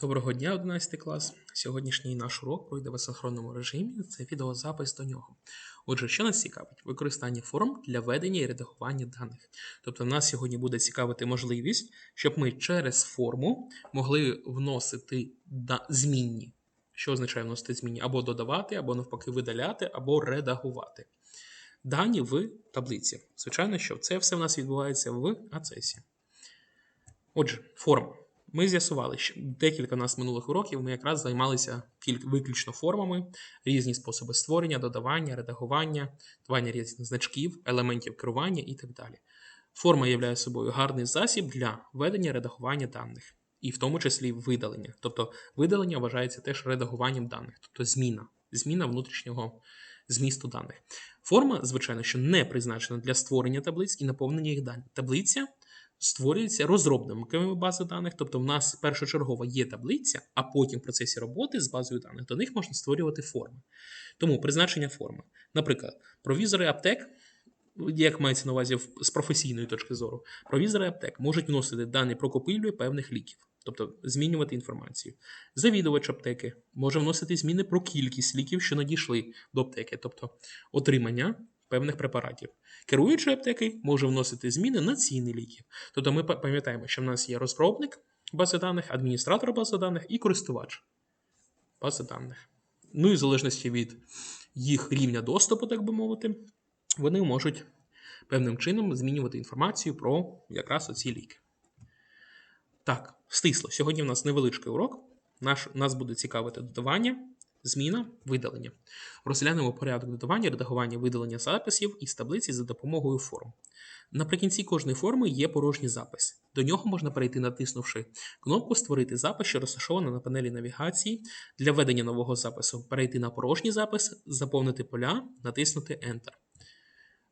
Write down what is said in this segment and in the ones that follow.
Доброго дня, 11 клас. Сьогоднішній наш урок пройде в асинхронному режимі. Це відеозапис до нього. Отже, що нас цікавить? Використання форм для ведення і редагування даних. Тобто, нас сьогодні буде цікавити можливість, щоб ми через форму могли вносити змінні. Що означає вносити змінні? Або додавати, або навпаки видаляти, або редагувати. Дані в таблиці. Звичайно, що це все в нас відбувається в ацесі. Отже, форма. Ми з'ясували, що декілька нас минулих уроків ми якраз займалися виключно формами, різні способи створення, додавання, редагування, давання різних значків, елементів керування і так далі. Форма є собою гарний засіб для ведення редагування даних, і в тому числі видалення. Тобто видалення вважається теж редагуванням даних, тобто зміна, зміна внутрішнього змісту даних. Форма, звичайно, що не призначена для створення таблиць і наповнення їх даних. Таблиця створюється розробниками бази даних, тобто в нас першочергово є таблиця, а потім в процесі роботи з базою даних до них можна створювати форми. Тому призначення форми. Наприклад, провізори аптек, як мається на увазі з професійної точки зору, провізори аптек можуть вносити дані про купівлю певних ліків. Тобто змінювати інформацію. Завідувач аптеки може вносити зміни про кількість ліків, що надійшли до аптеки, тобто отримання певних препаратів. Керуючий аптеки може вносити зміни на ціни ліків. Тобто ми пам'ятаємо, що в нас є розробник бази даних, адміністратор бази даних і користувач бази даних. Ну і в залежності від їх рівня доступу, так би мовити, вони можуть певним чином змінювати інформацію про якраз оці ліки. Так, стисло. Сьогодні в нас невеличкий урок. Наш, нас буде цікавити додавання, зміна, видалення. Розглянемо порядок додавання, редагування, видалення записів із таблиці за допомогою форм. Наприкінці кожної форми є порожній запис. До нього можна перейти, натиснувши кнопку Створити запис, що розташована на панелі навігації. Для введення нового запису перейти на порожній запис, заповнити поля, натиснути Enter.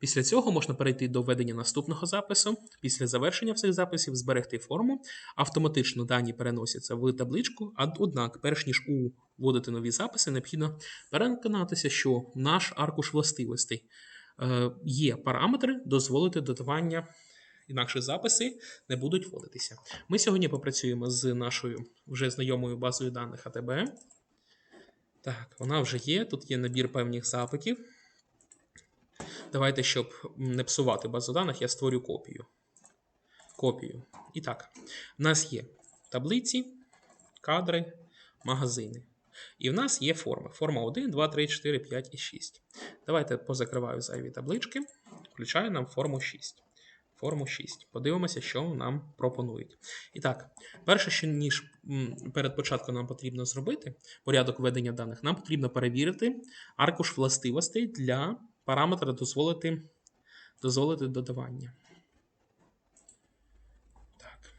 Після цього можна перейти до введення наступного запису. Після завершення всіх записів зберегти форму. Автоматично дані переносяться в табличку, однак, перш ніж вводити нові записи, необхідно переконатися, що наш аркуш властивостей е, є параметри дозволити додавання. Інакше записи не будуть вводитися. Ми сьогодні попрацюємо з нашою вже знайомою базою даних АТБ. Так, вона вже є. Тут є набір певних запитів. Давайте, щоб не псувати базу даних, я створю копію. Копію. І так, в нас є таблиці, кадри, магазини. І в нас є форми. Форма 1, 2, 3, 4, 5 і 6. Давайте позакриваю зайві таблички. Включаю нам форму 6. Форму 6. Подивимося, що нам пропонують. І так, перше, що ніж перед початком нам потрібно зробити, порядок введення даних, нам потрібно перевірити аркуш властивостей для параметра дозволити, дозволити додавання. Так.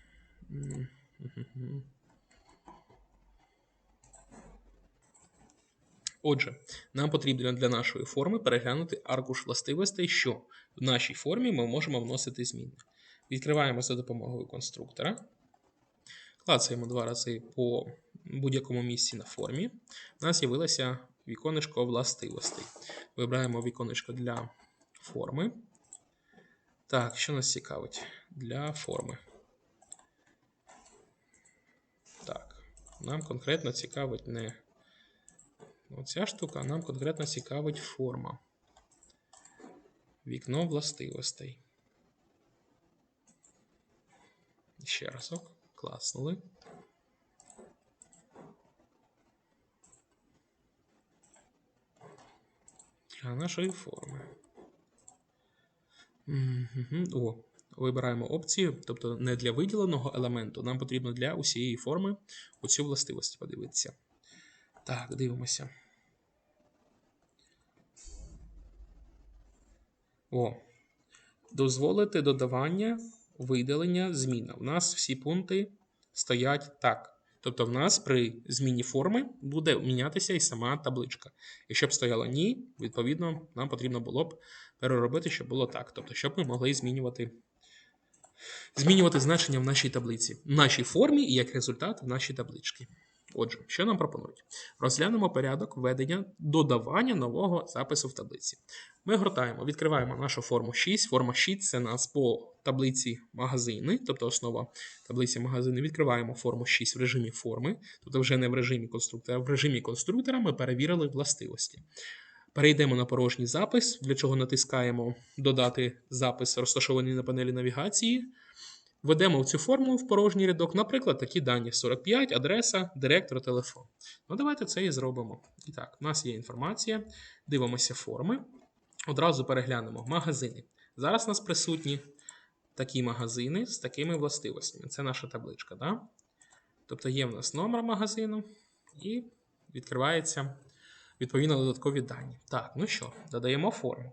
Отже, нам потрібно для нашої форми переглянути аркуш властивостей, що в нашій формі ми можемо вносити зміни. Відкриваємо за допомогою конструктора. Клацаємо два рази по будь-якому місці на формі. У нас з'явилося віконечко властивостей. Вибираємо віконечко для форми. Так, що нас цікавить? Для форми. Так, нам конкретно цікавить не оця штука, а нам конкретно цікавить форма. Вікно властивостей. Ще разок. Класнули. Для нашої форми. О, вибираємо опцію, тобто не для виділеного елементу. Нам потрібно для усієї форми оцю властивість подивитися. Так, дивимося. О. Дозволити додавання, видалення, зміна. У нас всі пункти стоять так. Тобто, в нас при зміні форми буде мінятися і сама табличка. Якщо б стояло ні, відповідно, нам потрібно було б переробити, щоб було так. Тобто, щоб ми могли змінювати, змінювати значення в нашій таблиці, в нашій формі і як результат в нашій табличці. Отже, що нам пропонують? Розглянемо порядок введення додавання нового запису в таблиці. Ми гортаємо, відкриваємо нашу форму 6. Форма 6 це нас по таблиці магазини, тобто основа таблиці магазини. Відкриваємо форму 6 в режимі форми, тобто вже не в режимі конструктора. В режимі конструктора ми перевірили властивості. Перейдемо на порожній запис, для чого натискаємо Додати запис, розташований на панелі навігації. Введемо в цю форму в порожній рядок, наприклад, такі дані: 45, адреса, директор, телефон. Ну, давайте це і зробимо. І так, у нас є інформація. Дивимося форми. Одразу переглянемо магазини. Зараз у нас присутні такі магазини з такими властивостями. Це наша табличка. Да? Тобто є в нас номер магазину і відкривається відповідно додаткові дані. Так, ну що, додаємо форму.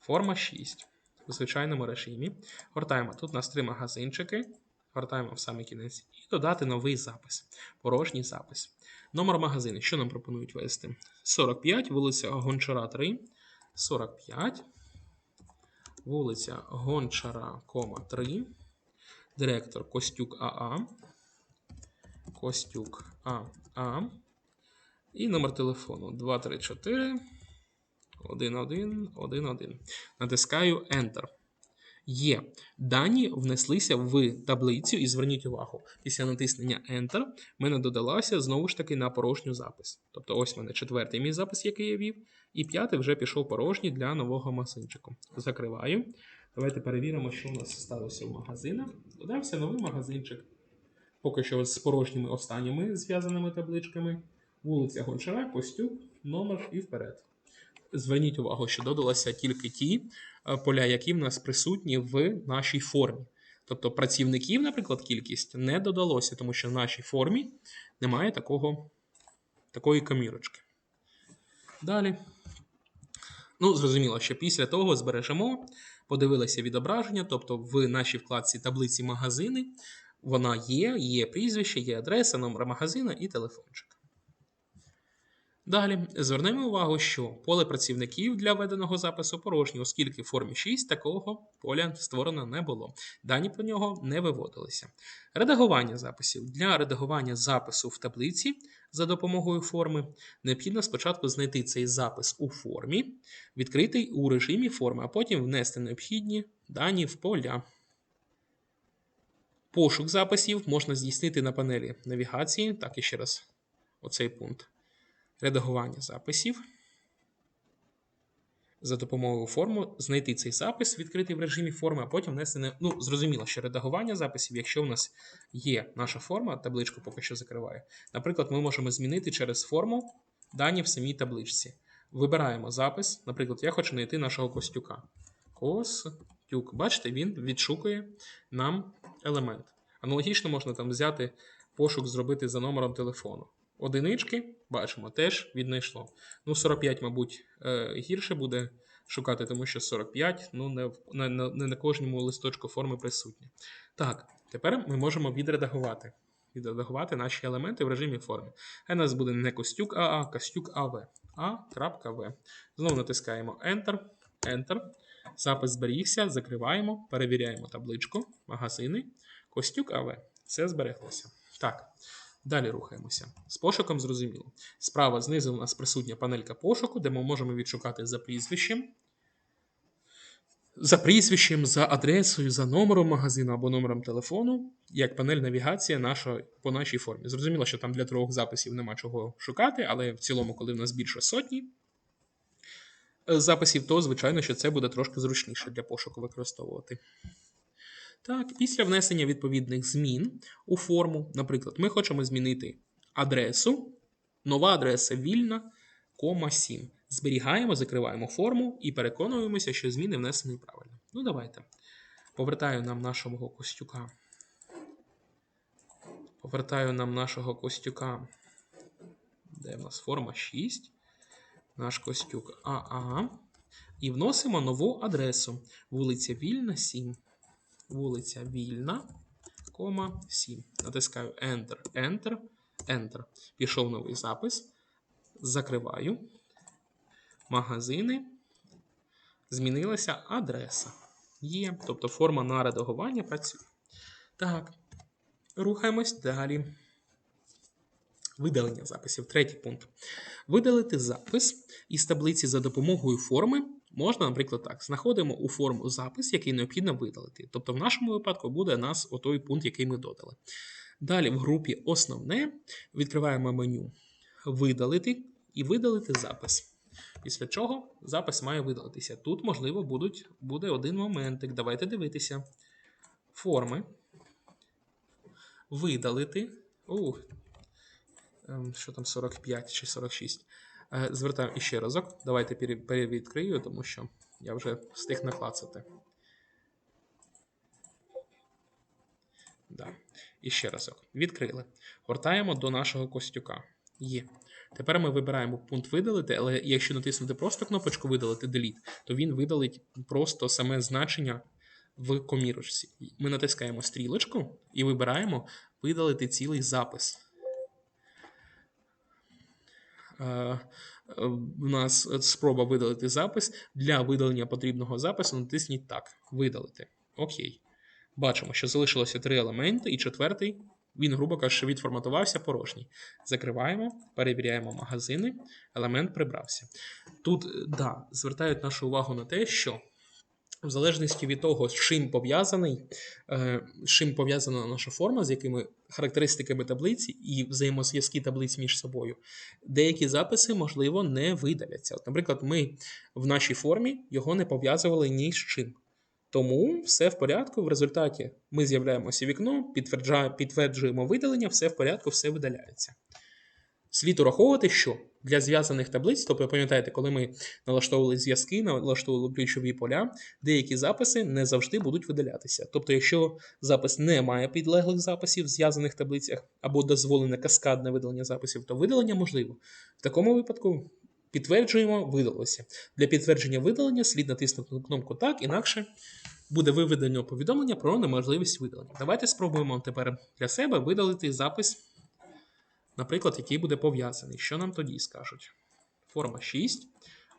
Форма 6 у звичайному режимі. Гортаємо тут у нас три магазинчики. Гортаємо в самий кінець і додати новий запис. Порожній запис. Номер магазину. Що нам пропонують ввести? 45, вулиця Гончара 3. 45. Вулиця Гончара, 3. Директор Костюк АА. Костюк АА. І номер телефону 234 11 11. Натискаю Enter. Є. Дані внеслися в таблицю, і зверніть увагу, після натиснення Enter мене додалася знову ж таки на порожню запис. Тобто, ось в мене четвертий мій запис, який я вів, і п'ятий вже пішов порожній для нового масинчику. Закриваю. Давайте перевіримо, що у нас сталося в магазинах. Додався новий магазинчик. Поки що з порожніми останніми зв'язаними табличками. Вулиця Гончара, Костюк, номер і вперед. Зверніть увагу, що додалися тільки ті е, поля, які в нас присутні в нашій формі. Тобто працівників, наприклад, кількість не додалося, тому що в нашій формі немає такого, такої комірочки. Далі. Ну, зрозуміло, що після того збережемо, подивилися відображення, тобто в нашій вкладці таблиці магазини вона є, є прізвище, є адреса, номер магазина і телефончик. Далі звернемо увагу, що поле працівників для введеного запису порожнє, оскільки в формі 6 такого поля створено не було. Дані про нього не виводилися. Редагування записів. Для редагування запису в таблиці за допомогою форми необхідно спочатку знайти цей запис у формі, відкритий у режимі форми, а потім внести необхідні дані в поля. Пошук записів можна здійснити на панелі навігації, так і ще раз, оцей пункт редагування записів. За допомогою форму знайти цей запис, відкритий в режимі форми, а потім внести не. Ну, зрозуміло, що редагування записів, якщо у нас є наша форма, табличку поки що закриває. Наприклад, ми можемо змінити через форму дані в самій табличці. Вибираємо запис. Наприклад, я хочу знайти нашого костюка. Костюк. Бачите, він відшукує нам елемент. Аналогічно можна там взяти пошук, зробити за номером телефону. Одинички, бачимо, теж віднайшло. Ну, 45, мабуть, е, гірше буде шукати, тому що 45 ну, не, не, не на кожному листочку форми присутні. Так, тепер ми можемо відредагувати відредагувати наші елементи в режимі форми. А у нас буде не Костюк АА, Костюк АВ. А.В. Знову натискаємо Enter. Enter. Запис зберігся, закриваємо, перевіряємо табличку, магазини. Костюк АВ. Все збереглося. Так. Далі рухаємося. З пошуком зрозуміло. Справа знизу у нас присутня панелька пошуку, де ми можемо відшукати за прізвищем. За прізвищем, за адресою, за номером магазину або номером телефону, як панель навігація наша, по нашій формі. Зрозуміло, що там для трьох записів нема чого шукати, але в цілому, коли в нас більше сотні е, записів, то, звичайно, що це буде трошки зручніше для пошуку використовувати. Так, Після внесення відповідних змін у форму, наприклад, ми хочемо змінити адресу, нова адреса вільна, кома 7. Зберігаємо, закриваємо форму і переконуємося, що зміни внесені правильно. Ну, давайте. Повертаю нам нашого костюка. Повертаю нам нашого костюка. Де в нас форма 6. Наш костюк АА. І вносимо нову адресу. Вулиця Вільна, 7 вулиця Вільна, кома 7. Натискаю Enter, Enter, Enter. Пішов новий запис. Закриваю. Магазини. Змінилася адреса. Є. Тобто форма на редагування працює. Так. Рухаємось далі. Видалення записів. Третій пункт. Видалити запис із таблиці за допомогою форми можна, наприклад, так. Знаходимо у форму запис, який необхідно видалити. Тобто, в нашому випадку буде у нас отой пункт, який ми додали. Далі в групі Основне відкриваємо меню Видалити і видалити запис. Після чого запис має видалитися. Тут, можливо, будуть, буде один моментик. Давайте дивитися. Форми. Видалити. Ух, ем, що там 45 чи 46. Е, Звертаю іще разок. Давайте пере- перевідкрию, тому що я вже встиг наклацати. Да. І ще разок. Відкрили. Гортаємо до нашого костюка. Є. Тепер ми вибираємо пункт видалити, але якщо натиснути просто кнопочку видалити Delete, то він видалить просто саме значення в комірочці. Ми натискаємо стрілочку і вибираємо видалити цілий запис. Е, У нас спроба видалити запис. Для видалення потрібного запису натисніть так: видалити. Окей. Бачимо, що залишилося три елементи, і четвертий, він, грубо кажучи, відформатувався порожній. Закриваємо, перевіряємо магазини, елемент прибрався. Тут, е, да, звертають нашу увагу на те, що в залежності від того, з чим пов'язаний, е, з чим пов'язана наша форма, з якими характеристиками таблиці і взаємозв'язки таблиць між собою, деякі записи, можливо, не видаляться. От, наприклад, ми в нашій формі його не пов'язували ні з чим. Тому все в порядку. В результаті ми з'являємося вікно, підтверджуємо видалення, все в порядку, все видаляється. Слід ураховувати, що для зв'язаних таблиць, тобто пам'ятаєте, коли ми налаштовували зв'язки, налаштовували ключові поля, деякі записи не завжди будуть видалятися. Тобто, якщо запис не має підлеглих записів в зв'язаних таблицях або дозволене каскадне видалення записів, то видалення можливо. В такому випадку підтверджуємо, видалося. Для підтвердження видалення слід натиснути на кнопку так, інакше буде виведено повідомлення про неможливість видалення. Давайте спробуємо тепер для себе видалити запис, наприклад, який буде пов'язаний. Що нам тоді скажуть? Форма 6.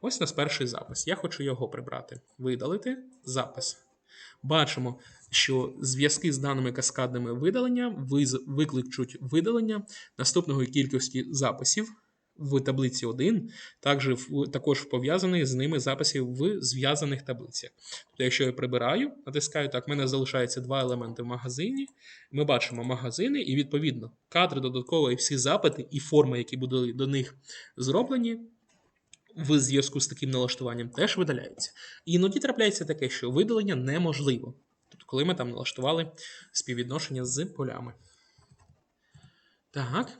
Ось у нас перший запис. Я хочу його прибрати. Видалити запис. Бачимо, що зв'язки з даними каскадними видалення викличуть видалення наступної кількості записів в таблиці 1, також, також пов'язаних з ними записів в зв'язаних таблицях. Тобто, якщо я прибираю, натискаю так, в мене залишається два елементи в магазині. Ми бачимо магазини, і відповідно кадри додатково і всі запити і форми, які були до них зроблені. В зв'язку з таким налаштуванням теж видаляються. Іноді трапляється таке, що видалення неможливо. Тобто, коли ми там налаштували співвідношення з полями. Так.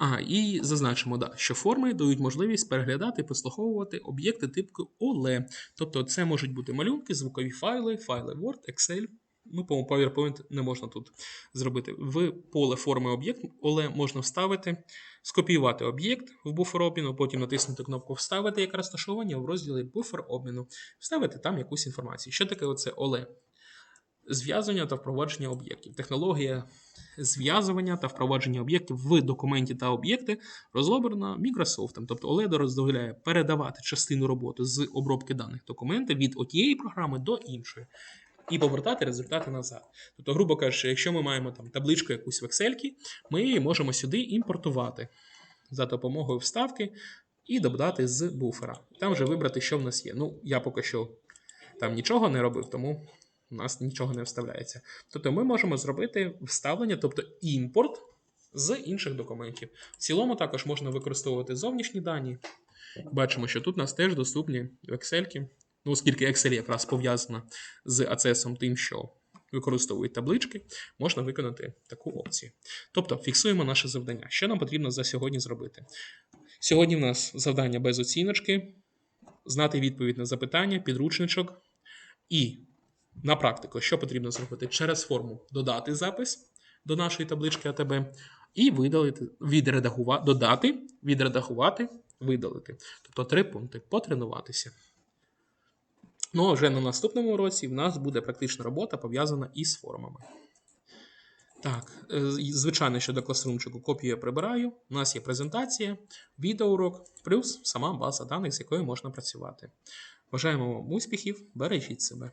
А, і зазначимо, да, що форми дають можливість переглядати і прослуховувати об'єкти типу OLE. Тобто це можуть бути малюнки, звукові файли, файли Word, Excel. Ну, по PowerPoint не можна тут зробити. В поле форми об'єкт OLE можна вставити, скопіювати об'єкт в буфер обміну, потім натиснути кнопку Вставити як розташування в розділі буфер обміну, вставити там якусь інформацію. Що таке оце OLE? Зв'язування та впровадження об'єктів. Технологія зв'язування та впровадження об'єктів в документі та об'єкти розроблена Microsoft. Тобто OLED дозволяє передавати частину роботи з обробки даних документів від однієї програми до іншої. І повертати результати назад. Тобто, грубо кажучи, якщо ми маємо там табличку якусь в Excel, ми її можемо сюди імпортувати за допомогою вставки і додати з буфера. Там вже вибрати, що в нас є. Ну, я поки що там нічого не робив, тому у нас нічого не вставляється. Тобто ми можемо зробити вставлення, тобто імпорт з інших документів. В цілому також можна використовувати зовнішні дані. Бачимо, що тут у нас теж доступні Excel. Ну, оскільки Excel якраз пов'язана з ACS тим, що використовують таблички, можна виконати таку опцію. Тобто фіксуємо наше завдання. Що нам потрібно за сьогодні зробити? Сьогодні в нас завдання без оціночки, знати відповідь на запитання, підручничок і на практику, що потрібно зробити? Через форму додати запис до нашої таблички АТБ і видалити, відредагувати, додати, відредагувати, видалити. Тобто три пункти. Потренуватися. Ну, а вже на наступному уроці в нас буде практична робота пов'язана із формами. Так, е, звичайно, що до класрумчику копію я прибираю. У нас є презентація, відеоурок, плюс сама база даних, з якою можна працювати. Бажаємо вам успіхів, бережіть себе.